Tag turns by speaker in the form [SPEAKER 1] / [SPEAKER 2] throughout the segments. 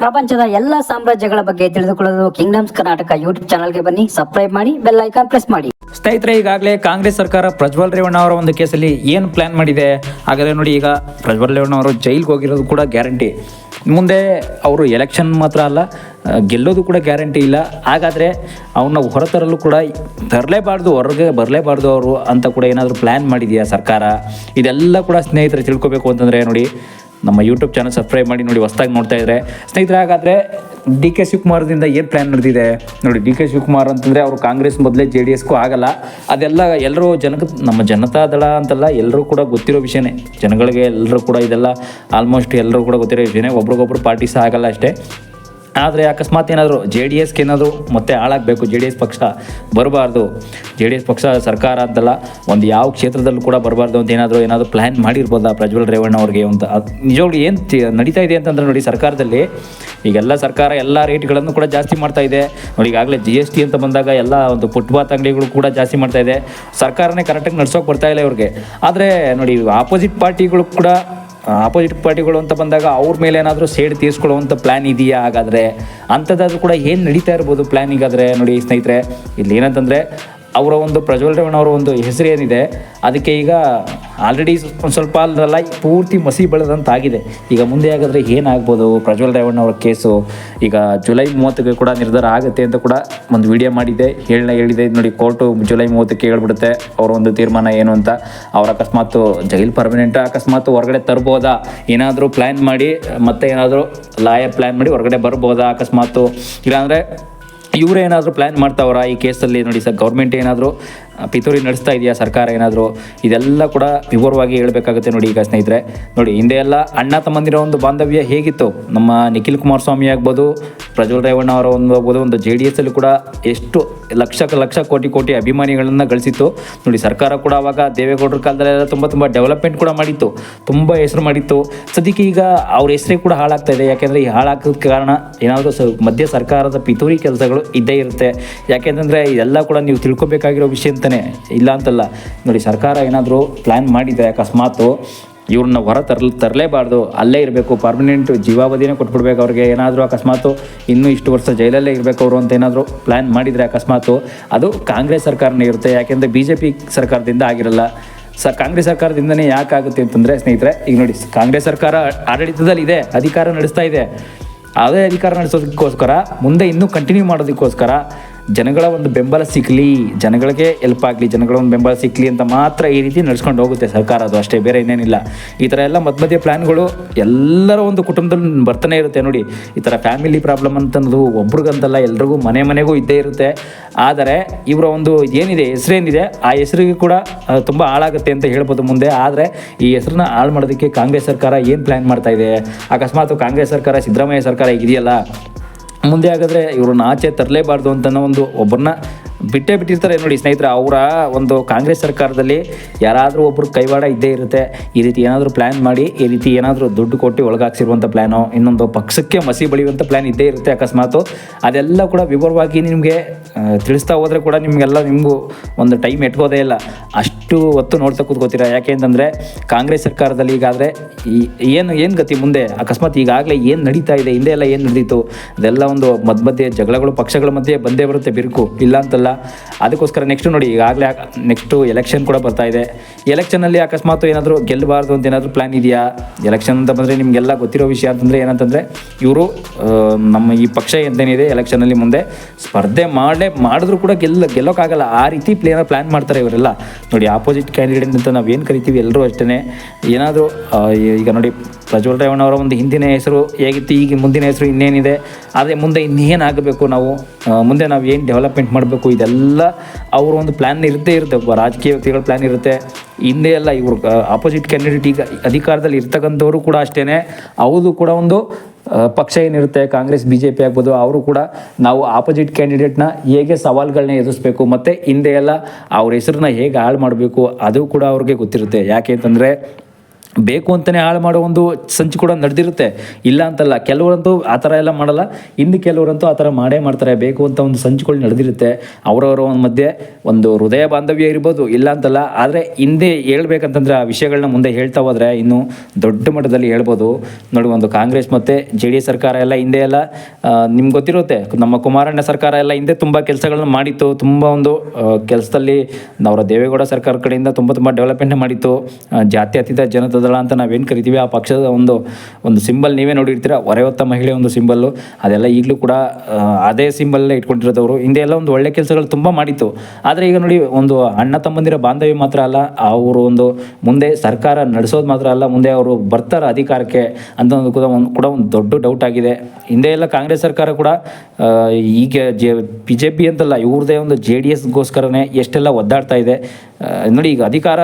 [SPEAKER 1] ಪ್ರಪಂಚದ ಎಲ್ಲ ಸಾಮ್ರಾಜ್ಯಗಳ ಬಗ್ಗೆ ತಿಳಿದುಕೊಳ್ಳಲು ಕಿಂಗ್ಡಮ್ಸ್ ಕರ್ನಾಟಕ ಯೂಟ್ಯೂಬ್ ಚಾನಲ್ಗೆ ಬನ್ನಿ ಸಬ್ಸ್ಕ್ರೈಬ್ ಮಾಡಿ ಬೆಲ್ ಐಕಾನ್ ಪ್ರೆಸ್ ಮಾಡಿ.
[SPEAKER 2] ಸ್ನೇಹಿತರೆ, ಈಗಾಗಲೇ ಕಾಂಗ್ರೆಸ್ ಸರ್ಕಾರ ಪ್ರಜ್ವಲ್ ರೇವಣ್ಣ ಅವರ ಒಂದು ಕೇಸಲ್ಲಿ ಏನು ಪ್ಲಾನ್ ಮಾಡಿದೆ? ಹಾಗಾದರೆ ನೋಡಿ, ಈಗ ಪ್ರಜ್ವಲ್ ರೇವಣ್ಣ ಅವರು ಜೈಲ್ಗೆ ಹೋಗಿರೋದು ಕೂಡ ಗ್ಯಾರಂಟಿ ಮುಂದೆ ಅವರು ಎಲೆಕ್ಷನ್ ಮಾತ್ರ ಅಲ್ಲ ಗೆಲ್ಲೋದು ಕೂಡ ಗ್ಯಾರಂಟಿ ಇಲ್ಲ. ಹಾಗಾದರೆ ಅವನ್ನ ಹೊರತರಲು ಕೂಡ ತರಲೇಬಾರ್ದು, ಹೊರಗೆ ಬರಲೇಬಾರ್ದು ಅವರು ಅಂತ ಕೂಡ ಏನಾದರೂ ಪ್ಲ್ಯಾನ್ ಮಾಡಿದೆಯಾ ಸರ್ಕಾರ? ಇದೆಲ್ಲ ಕೂಡ ಸ್ನೇಹಿತರೆ ತಿಳ್ಕೊಬೇಕು ಅಂತಂದರೆ ನೋಡಿ ನಮ್ಮ ಯೂಟ್ಯೂಬ್ ಚಾನಲ್ ಸಬ್ಸ್ಕ್ರೈಬ್ ಮಾಡಿ ನೋಡಿ ಹೊಸ್ದಾಗಿ ನೋಡ್ತಾ ಇದ್ರೆ. ಸ್ನೇಹಿತರೆ, ಹಾಗಾದರೆ ಡಿ ಕೆ ಶಿವಕುಮಾರದಿಂದ ಏನು ಪ್ಲ್ಯಾನ್ ನಡೆದಿದೆ? ನೋಡಿ ಡಿ ಕೆ ಶಿವಕುಮಾರ್ ಅಂತಂದರೆ ಅವರು ಕಾಂಗ್ರೆಸ್ ಮೊದಲೇ ಜೆ ಡಿ ಎಸ್ಗೂ ಆಗಲ್ಲ. ಅದೆಲ್ಲ ಎಲ್ಲರೂ ಜನಕ್ಕೆ ನಮ್ಮ ಜನತಾ ದಳ ಅಂತಲ್ಲ ಎಲ್ಲರೂ ಕೂಡ ಗೊತ್ತಿರೋ ವಿಷಯನೇ. ಜನಗಳಿಗೆ ಎಲ್ಲರೂ ಕೂಡ ಇದೆಲ್ಲ ಆಲ್ಮೋಸ್ಟ್ ಎಲ್ಲರೂ ಕೂಡ ಗೊತ್ತಿರೋ ವಿಷಯನೇ. ಒಬ್ರಿಗೊಬ್ರು ಪಾರ್ಟಿ ಸಹ ಆಗಲ್ಲ ಅಷ್ಟೇ. ಆದರೆ ಅಕಸ್ಮಾತ್ ಏನಾದರೂ ಜೆ ಡಿ ಎಸ್ಗೆ ಏನಾದರೂ ಮತ್ತೆ ಹಾಳಾಗಬೇಕು ಜೆ ಡಿ ಎಸ್ ಪಕ್ಷ ಬರಬಾರ್ದು ಜೆ ಡಿ ಎಸ್ ಪಕ್ಷ ಸರ್ಕಾರ ಅಂತಲ್ಲ, ಒಂದು ಯಾವ ಕ್ಷೇತ್ರದಲ್ಲೂ ಕೂಡ ಬರಬಾರ್ದು ಅಂತ ಏನಾದರೂ ಏನಾದರೂ ಪ್ಲ್ಯಾನ್ ಮಾಡಿರ್ಬೋದಾ ಪ್ರಜ್ವಲ್ ರೇವಣ್ಣ ಅವ್ರಿಗೆ ಅಂತ? ನಿಜವಾಗ್ಲೂ ಏನು ನಡೀತಾ ಇದೆ ಅಂತಂದ್ರೆ ನೋಡಿ ಸರ್ಕಾರದಲ್ಲಿ ಈಗೆಲ್ಲ ಸರ್ಕಾರ ಎಲ್ಲ ರೇಟ್ಗಳನ್ನು ಕೂಡ ಜಾಸ್ತಿ ಮಾಡ್ತಾ ಇದೆ. ನೋಡಿ ಈಗಾಗಲೇ ಜಿ ಎಸ್ ಟಿ ಅಂತ ಬಂದಾಗ ಎಲ್ಲ ಒಂದು ಫುಟ್ಪಾತ್ ಅಂಗಡಿಗಳು ಕೂಡ ಜಾಸ್ತಿ ಮಾಡ್ತಾ ಇದೆ. ಸರ್ಕಾರನೇ ಕರೆಕ್ಟಾಗಿ ನಡ್ಸೋಕೆ ಬರ್ತಾ ಇಲ್ಲ ಇವ್ರಿಗೆ. ಆದರೆ ನೋಡಿ ಆಪೋಸಿಟ್ ಪಾರ್ಟಿಗಳು ಕೂಡ ಆಪೋಸಿಟ್ ಪಾರ್ಟಿಗಳು ಅಂತ ಬಂದಾಗ ಅವ್ರ ಮೇಲೆ ಏನಾದರೂ ಸೇಡ್ ತೀರಿಸ್ಕೊಳ್ಳುವಂಥ ಪ್ಲ್ಯಾನ್ ಇದೆಯಾ? ಹಾಗಾದರೆ ಅಂಥದ್ದಾದ್ರೂ ಕೂಡ ಏನು ನಡೀತಾ ಇರ್ಬೋದು ಪ್ಲ್ಯಾನ್ ಈಗಾದರೆ? ನೋಡಿ ಸ್ನೇಹಿತರೆ, ಇಲ್ಲಿ ಏನಂತಂದರೆ ಅವರ ಒಂದು ಪ್ರಜ್ವಲ್ ರೇವಣ್ಣ ಅವರ ಒಂದು ಹೆಸರು ಏನಿದೆ, ಅದಕ್ಕೆ ಈಗ ಆಲ್ರೆಡಿ ಒಂದು ಸ್ವಲ್ಪ ಅಲ್ಲ ಪೂರ್ತಿ ಮಸಿ ಬೆಳೆದಂತಾಗಿದೆ. ಈಗ ಮುಂದೆ ಹಾಗಾದರೆ ಏನಾಗ್ಬೋದು ಪ್ರಜ್ವಲ್ ರೇವಣ್ಣ ಅವರ ಕೇಸು? ಈಗ ಜುಲೈ ಮೂವತ್ತಕ್ಕೆ ಕೂಡ ನಿರ್ಧಾರ ಆಗುತ್ತೆ ಅಂತ ಕೂಡ ಒಂದು ವಿಡಿಯೋ ಮಾಡಿದ್ದೆ. ಹೇಳ ಹೇಳಿದೆ, ನೋಡಿ ಕೋರ್ಟು ಜುಲೈ ಮೂವತ್ತಕ್ಕೆ ಹೇಳ್ಬಿಡುತ್ತೆ ಅವರ ಒಂದು ತೀರ್ಮಾನ ಏನು ಅಂತ. ಅವರ ಅಕಸ್ಮಾತ್ ಜೈಲ್ ಪರ್ಮನೆಂಟ್ ಅಕಸ್ಮಾತ್ ಹೊರಗಡೆ ತರ್ಬೋದಾ? ಏನಾದರೂ ಪ್ಲ್ಯಾನ್ ಮಾಡಿ, ಮತ್ತೆ ಏನಾದರೂ ಲಾಯರ್ ಪ್ಲ್ಯಾನ್ ಮಾಡಿ ಹೊರಗಡೆ ಬರ್ಬೋದಾ ಅಕಸ್ಮಾತು? ಇಲ್ಲಾಂದರೆ ಇವರೇ ಏನಾದರೂ ಪ್ಲ್ಯಾನ್ ಮಾಡ್ತಾವ್ರಾ? ಈ ಕೇಸಲ್ಲಿ ನೋಡಿ ಸರ್ ಗೌರ್ಮೆಂಟ್ ಏನಾದರೂ ಪಿತೂರಿ ನಡೆಸ್ತಾ ಇದೆಯಾ ಸರ್ಕಾರ ಏನಾದರೂ? ಇದೆಲ್ಲ ಕೂಡ ವಿವರವಾಗಿ ಹೇಳಬೇಕಾಗುತ್ತೆ ನೋಡಿ ಈಗ ಸ್ನೇಹಿತರೆ. ನೋಡಿ, ಹಿಂದೆ ಎಲ್ಲ ಅಣ್ಣ ತಮ್ಮಂದಿರೋ ಒಂದು ಬಾಂಧವ್ಯ ಹೇಗಿತ್ತು? ನಮ್ಮ ನಿಖಿಲ್ ಕುಮಾರಸ್ವಾಮಿ ಆಗ್ಬೋದು, ಪ್ರಜ್ವಲ್ ರೇವಣ್ಣ ಅವರ ಒಂದು ಆಗ್ಬೋದು, ಒಂದು ಜೆ ಡಿ ಎಸ್ಸಲ್ಲಿ ಕೂಡ ಎಷ್ಟು ಲಕ್ಷ ಲಕ್ಷ ಕೋಟಿ ಕೋಟಿ ಅಭಿಮಾನಿಗಳನ್ನು ಗಳಿಸಿತ್ತು. ನೋಡಿ, ಸರ್ಕಾರ ಕೂಡ ಅವಾಗ ದೇವೇಗೌಡರ ಕಾಲದಲ್ಲೆಲ್ಲ ತುಂಬ ತುಂಬ ಡೆವಲಪ್ಮೆಂಟ್ ಕೂಡ ಮಾಡಿತ್ತು. ತುಂಬ ಹೆಸರು ಮಾಡಿತ್ತು. ಸದ್ಯಕ್ಕೆ ಈಗ ಅವ್ರ ಹೆಸರೇ ಕೂಡ ಹಾಳಾಗ್ತಾ ಇದೆ. ಯಾಕೆಂದರೆ ಈ ಹಾಳಾಗೋದಕ್ಕೆ ಕಾರಣ ಏನಾದರೂ ಮಧ್ಯ ಸರ್ಕಾರದ ಪಿತೂರಿ ಕೆಲಸಗಳು ಇದ್ದೇ ಇರುತ್ತೆ. ಯಾಕೆಂತಂದರೆ ಇದೆಲ್ಲ ಕೂಡ ನೀವು ತಿಳ್ಕೊಬೇಕಾಗಿರೋ ವಿಷಯ ಇಲ್ಲ ಅಂತಲ್ಲ. ನೋಡಿ, ಸರ್ಕಾರ ಏನಾದರೂ ಪ್ಲ್ಯಾನ್ ಮಾಡಿದರೆ ಅಕಸ್ಮಾತು ಇವ್ರನ್ನ ಹೊರ ತರಲ್, ತರಲೇಬಾರ್ದು. ಅಲ್ಲೇ ಇರಬೇಕು ಪರ್ಮನೆಂಟ್ ಜೀವಾವಧಿನೇ ಕೊಟ್ಬಿಡ್ಬೇಕು ಅವ್ರಿಗೆ. ಏನಾದರೂ ಅಕಸ್ಮಾತು ಇನ್ನೂ ಇಷ್ಟು ವರ್ಷ ಜೈಲಲ್ಲೇ ಇರಬೇಕು ಅವರು ಅಂತ ಏನಾದರೂ ಪ್ಲ್ಯಾನ್ ಮಾಡಿದರೆ ಅಕಸ್ಮಾತು ಅದು ಕಾಂಗ್ರೆಸ್ ಸರ್ಕಾರನೇ ಇರುತ್ತೆ. ಯಾಕೆಂದರೆ ಬಿ ಜೆ ಪಿ ಸರ್ಕಾರದಿಂದ ಆಗಿರಲ್ಲ. ಸ, ಕಾಂಗ್ರೆಸ್ ಸರ್ಕಾರದಿಂದನೇ ಯಾಕಾಗುತ್ತೆ ಅಂತಂದರೆ ಸ್ನೇಹಿತರೆ, ಈಗ ನೋಡಿ, ಕಾಂಗ್ರೆಸ್ ಸರ್ಕಾರ ಆಡಳಿತದಲ್ಲಿ ಇದೆ, ಅಧಿಕಾರ ನಡೆಸ್ತಾ ಇದೆ. ಅದೇ ಅಧಿಕಾರ ನಡೆಸೋದಕ್ಕೋಸ್ಕರ, ಮುಂದೆ ಇನ್ನೂ ಕಂಟಿನ್ಯೂ ಮಾಡೋದಕ್ಕೋಸ್ಕರ ಜನಗಳ ಒಂದು ಬೆಂಬಲ ಸಿಗಲಿ ಜನಗಳಿಗೆ ಹೆಲ್ಪ್ ಆಗಲಿ, ಜನಗಳ ಒಂದು ಬೆಂಬಲ ಸಿಗಲಿ ಅಂತ ಮಾತ್ರ ಈ ರೀತಿ ನಡ್ಸ್ಕೊಂಡು ಹೋಗುತ್ತೆ ಸರ್ಕಾರ ಅದು ಅಷ್ಟೇ, ಬೇರೆ ಇನ್ನೇನಿಲ್ಲ. ಈ ಥರ ಎಲ್ಲ ಮಧ್ಯ ಮಧ್ಯೆ ಪ್ಲ್ಯಾನ್ಗಳು ಎಲ್ಲರ ಒಂದು ಕುಟುಂಬದಲ್ಲಿ ಬರ್ತಾನೆ ಇರುತ್ತೆ ನೋಡಿ. ಈ ಥರ ಫ್ಯಾಮಿಲಿ ಪ್ರಾಬ್ಲಮ್ ಅಂತನ್ನೋದು ಒಬ್ರಿಗಂತಲ್ಲ, ಎಲ್ರಿಗೂ ಮನೆ ಮನೆಗೂ ಇದ್ದೇ ಇರುತ್ತೆ. ಆದರೆ ಇವರ ಒಂದು ಏನಿದೆ ಹೆಸರೇನಿದೆ ಆ ಹೆಸರಿಗೆ ಕೂಡ ತುಂಬ ಹಾಳಾಗುತ್ತೆ ಅಂತ ಹೇಳ್ಬೋದು ಮುಂದೆ. ಆದರೆ ಈ ಹೆಸರನ್ನ ಹಾಳು ಮಾಡೋದಕ್ಕೆ ಕಾಂಗ್ರೆಸ್ ಸರ್ಕಾರ ಏನು ಪ್ಲ್ಯಾನ್ ಮಾಡ್ತಾ ಇದೆ? ಅಕಸ್ಮಾತ್ ಕಾಂಗ್ರೆಸ್ ಸರ್ಕಾರ, ಸಿದ್ದರಾಮಯ್ಯ ಸರ್ಕಾರ ಇದೆಯಲ್ಲ? ಮುಂದೆ ಹಾಗಾದರೆ ಇವ್ರನ್ನ ಆಚೆ ತರಲೇಬಾರ್ದು ಅಂತ ಒಂದು ಒಬ್ಬರನ್ನ ಬಿಟ್ಟೇ ಬಿಟ್ಟಿರ್ತಾರೆ ನೋಡಿ ಸ್ನೇಹಿತರೆ, ಅವರ ಒಂದು ಕಾಂಗ್ರೆಸ್ ಸರ್ಕಾರದಲ್ಲಿ ಯಾರಾದರೂ ಒಬ್ಬರು ಕೈವಾಡ ಇದ್ದೇ ಇರುತ್ತೆ. ಈ ರೀತಿ ಏನಾದರೂ ಪ್ಲ್ಯಾನ್ ಮಾಡಿ, ಈ ರೀತಿ ಏನಾದರೂ ದುಡ್ಡು ಕೊಟ್ಟು ಒಳಗಾಕ್ಸಿರುವಂಥ ಪ್ಲ್ಯಾನು ಇನ್ನೊಂದು ಪಕ್ಷಕ್ಕೆ ಮಸಿ ಬಳಿಯುವಂಥ ಪ್ಲ್ಯಾನ್ ಇದ್ದೇ ಇರುತ್ತೆ ಅಕಸ್ಮಾತು. ಅದೆಲ್ಲ ಕೂಡ ವಿವರವಾಗಿ ನಿಮಗೆ ತಿಳಿಸ್ತಾ ಹೋದರೆ ಕೂಡ ನಿಮಗೆಲ್ಲ ನಿಮಗೂ ಒಂದು ಟೈಮ್ ಎಟ್ಕೋದೇ ಇಲ್ಲ. ಅಷ್ಟು ಹೊತ್ತು ನೋಡ್ತಾ ಕೂತ್ಕೋತೀರಾ? ಯಾಕೆ ಅಂತಂದರೆ ಕಾಂಗ್ರೆಸ್ ಸರ್ಕಾರದಲ್ಲಿ ಈಗಾದರೆ ಈ, ಏನು ಏನು ಗತಿ ಮುಂದೆ? ಅಕಸ್ಮಾತ್ ಈಗಾಗಲೇ ಏನು ನಡೀತಾ ಇದೆ? ಹಿಂದೆ ಎಲ್ಲ ಏನು ನಡೀತು? ಅದೆಲ್ಲ ಒಂದು ಮಧ್ಯ, ಜಗಳಗಳು ಪಕ್ಷಗಳ ಮಧ್ಯೆ ಬಂದೇ ಬರುತ್ತೆ ಬಿರುಕು. ಇಲ್ಲ ಅಂತಲ್ಲ. ಅದಕ್ಕೋಸ್ಕರ ನೆಕ್ಸ್ಟ್ ನೋಡಿ ಈಗಾಗಲೇ ನೆಕ್ಸ್ಟು ಎಲೆಕ್ಷನ್ ಕೂಡ ಬರ್ತಾ ಇದೆ. ಎಲೆಕ್ಷನಲ್ಲಿ ಅಕಸ್ಮಾತ್ ಏನಾದರೂ ಗೆಲ್ಲಬಾರ್ದು ಅಂತ ಏನಾದರೂ ಪ್ಲ್ಯಾನ್ ಇದೆಯಾ? ಎಲೆಕ್ಷನ್ ಅಂತ ಬಂದರೆ ನಿಮಗೆಲ್ಲ ಗೊತ್ತಿರೋ ವಿಷಯ ಅಂತಂದರೆ ಏನಂತಂದರೆ ಇವರು ನಮ್ಮ ಈ ಪಕ್ಷ ಎಂತೇನಿದೆ? ಎಲೆಕ್ಷನಲ್ಲಿ ಮುಂದೆ ಸ್ಪರ್ಧೆ ಮಾಡೇ ಮಾಡಿದ್ರು ಕೂಡ ಗೆಲ್ಲ, ಗೆಲ್ಲೋಕ್ಕಾಗಲ್ಲ. ಆ ರೀತಿ ಪ್ಲೇನ ಪ್ಲ್ಯಾನ್ ಮಾಡ್ತಾರೆ ಇವರೆಲ್ಲ. ನೋಡಿ ಆಪೋಸಿಟ್ ಕ್ಯಾಂಡಿಡೇಟ್ ಅಂತ ನಾವು ಏನು ಕರಿತೀವಿ ಎಲ್ಲರೂ ಅಷ್ಟೇ ಏನಾದರೂ ಈಗ ನೋಡಿ, ಪ್ರಜ್ವಲ್ ರೇವಣ್ಣ ಅವರ ಒಂದು ಹಿಂದಿನ ಹೆಸರು ಹೇಗಿತ್ತು, ಈಗ ಮುಂದಿನ ಹೆಸರು ಇನ್ನೇನಿದೆ. ಆದರೆ ಮುಂದೆ ಇನ್ನೇನು ಆಗಬೇಕು ನಾವು? ಮುಂದೆ ನಾವು ಏನು ಡೆವಲಪ್ಮೆಂಟ್ ಮಾಡಬೇಕು? ಇದೆಲ್ಲ ಅವರ ಒಂದು ಪ್ಲ್ಯಾನ್ ಇರುತ್ತೆ ಇರುತ್ತೆ ರಾಜಕೀಯ ವ್ಯಕ್ತಿಗಳ ಪ್ಲ್ಯಾನ್ ಇರುತ್ತೆ. ಹಿಂದೆ ಎಲ್ಲ ಇವರು ಆಪೋಸಿಟ್ ಕ್ಯಾಂಡಿಡೇಟ್ ಈಗ ಅಧಿಕಾರದಲ್ಲಿ ಇರ್ತಕ್ಕಂಥವರು ಕೂಡ ಅಷ್ಟೇ ಅವರು ಕೂಡ ಒಂದು ಪಕ್ಷ ಏನಿರುತ್ತೆ, ಕಾಂಗ್ರೆಸ್ ಬಿ ಜೆ ಪಿ ಆಗ್ಬೋದು, ಅವರು ಕೂಡ ನಾವು ಆಪೋಸಿಟ್ ಕ್ಯಾಂಡಿಡೇಟ್ನ ಹೇಗೆ ಸವಾಲುಗಳನ್ನ ಎದುರಿಸ್ಬೇಕು, ಮತ್ತು ಹಿಂದೆ ಎಲ್ಲ ಅವ್ರ ಹೆಸರನ್ನ ಹೇಗೆ ಹಾಳು ಮಾಡಬೇಕು, ಅದು ಕೂಡ ಅವ್ರಿಗೆ ಗೊತ್ತಿರುತ್ತೆ. ಯಾಕೆ ಅಂತಂದರೆ ಬೇಕು ಅಂತಲೇ ಹಾಳು ಮಾಡೋ ಒಂದು ಸಂಚು ಕೂಡ ನಡೆದಿರುತ್ತೆ. ಇಲ್ಲ ಅಂತಲ್ಲ, ಕೆಲವರಂತೂ ಆ ಥರ ಎಲ್ಲ ಮಾಡಲ್ಲ. ಇನ್ನು ಕೆಲವರಂತೂ ಆ ಥರ ಮಾಡೇ ಮಾಡ್ತಾರೆ. ಬೇಕು ಅಂತ ಒಂದು ಸಂಚುಗಳು ನಡೆದಿರುತ್ತೆ. ಅವರವರ ಒಂದು ಮಧ್ಯೆ ಒಂದು ಹೃದಯ ಬಾಂಧವ್ಯ ಇರ್ಬೋದು, ಇಲ್ಲ ಅಂತಲ್ಲ. ಆದರೆ ಹಿಂದೆ ಹೇಳ್ಬೇಕಂತಂದ್ರೆ ಆ ವಿಷಯಗಳನ್ನ ಮುಂದೆ ಹೇಳ್ತಾ ಹೋದರೆ ಇನ್ನೂ ದೊಡ್ಡ ಮಟ್ಟದಲ್ಲಿ ಹೇಳ್ಬೋದು. ನೋಡಿ, ಒಂದು ಕಾಂಗ್ರೆಸ್ ಮತ್ತು ಜೆ ಡಿ ಎಸ್ ಸರ್ಕಾರ ಎಲ್ಲ ಹಿಂದೆ ಎಲ್ಲ ನಿಮ್ಗೆ ಗೊತ್ತಿರುತ್ತೆ, ನಮ್ಮ ಕುಮಾರಣ್ಣ ಸರ್ಕಾರ ಎಲ್ಲ ಹಿಂದೆ ತುಂಬ ಕೆಲಸಗಳನ್ನ ಮಾಡಿತ್ತು. ತುಂಬ ಒಂದು ಕೆಲಸದಲ್ಲಿ ಅವರ ದೇವೇಗೌಡ ಸರ್ಕಾರ ಕಡೆಯಿಂದ ತುಂಬ ತುಂಬ ಡೆವಲಪ್ಮೆಂಟ್ ಮಾಡಿತ್ತು. ಜಾತ್ಯತೀತ ಜನತಾ ದಳ ಅಂತ ನಾವೇನು ಕರಿತೀವಿ, ಆ ಪಕ್ಷದ ಒಂದು ಒಂದು ಸಿಂಬಲ್ ನೀವೇ ನೋಡಿರ್ತೀರ, ಹೊರೆಯೊತ್ತ ಮಹಿಳೆ ಒಂದು ಸಿಂಬಲ್ಲು ಅದೆಲ್ಲ ಈಗಲೂ ಕೂಡ ಅದೇ ಸಿಂಬಲ್ಲೇ ಇಟ್ಕೊಂಡಿರೋದವರು. ಹಿಂದೆ ಎಲ್ಲ ಒಂದು ಒಳ್ಳೆ ಕೆಲಸಗಳು ತುಂಬ ಮಾಡಿತ್ತು. ಆದರೆ ಈಗ ನೋಡಿ, ಒಂದು ಅಣ್ಣ ತಮ್ಮಂದಿರ ಬಾಂಧವ್ಯ ಮಾತ್ರ ಅಲ್ಲ ಅವರು ಒಂದು ಮುಂದೆ ಸರ್ಕಾರ ನಡೆಸೋದು ಮಾತ್ರ ಅಲ್ಲ, ಮುಂದೆ ಅವರು ಬರ್ತಾರೆ ಅಧಿಕಾರಕ್ಕೆ ಅಂತ ಒಂದು ಕೂಡ ಒಂದು ಕೂಡ ಒಂದು ದೊಡ್ಡ ಡೌಟ್ ಆಗಿದೆ. ಹಿಂದೆ ಎಲ್ಲ ಕಾಂಗ್ರೆಸ್ ಸರ್ಕಾರ ಕೂಡ ಈಗ ಜೆ ಬಿ ಜೆ ಪಿ ಅಂತಲ್ಲ, ಇವ್ರದೇ ಒಂದು ಜೆ ಡಿ ಎಸ್ಗೋಸ್ಕರನೇ ಎಷ್ಟೆಲ್ಲ ಒದ್ದಾಡ್ತಾ ಇದೆ. ನೋಡಿ ಈಗ ಅಧಿಕಾರ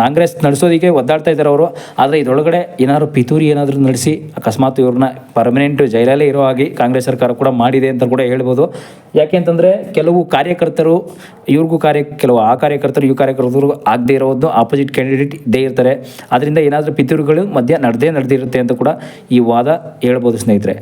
[SPEAKER 2] ಕಾಂಗ್ರೆಸ್ ನಡೆಸೋದಕ್ಕೆ ಒದ್ದಾಡ್ತಾ ಇದ್ದಾರೆ ಅವರು. ಆದರೆ ಇದರೊಳಗಡೆ ಏನಾದ್ರು ಪಿತೂರಿ ಏನಾದರೂ ನಡೆಸಿ ಅಕಸ್ಮಾತ್ ಇವ್ರನ್ನ ಪರ್ಮನೆಂಟ್ ಜೈಲಲ್ಲೇ ಇರೋ ಹಾಗೆ ಕಾಂಗ್ರೆಸ್ ಸರ್ಕಾರ ಕೂಡ ಮಾಡಿದೆ ಅಂತ ಕೂಡ ಹೇಳ್ಬೋದು. ಯಾಕೆ ಅಂತಂದರೆ ಕೆಲವು ಕಾರ್ಯಕರ್ತರು, ಇವ್ರಿಗೂ ಕಾರ್ಯ, ಕೆಲವು ಆ ಕಾರ್ಯಕರ್ತರು, ಈ ಕಾರ್ಯಕರ್ತರು ಆಗದೇ ಇರೋದು ಆಪೋಸಿಟ್ ಕ್ಯಾಂಡಿಡೇಟ್ ಇದ್ದೇ ಇರ್ತಾರೆ. ಅದರಿಂದ ಏನಾದರೂ ಪಿತೂರಿಗಳು ಮಧ್ಯ ನಡೆದೇ ನಡೆದಿರುತ್ತೆ ಅಂತ ಕೂಡ ಈ ವಾದ ಹೇಳ್ಬೋದು ಸ್ನೇಹಿತರೆ.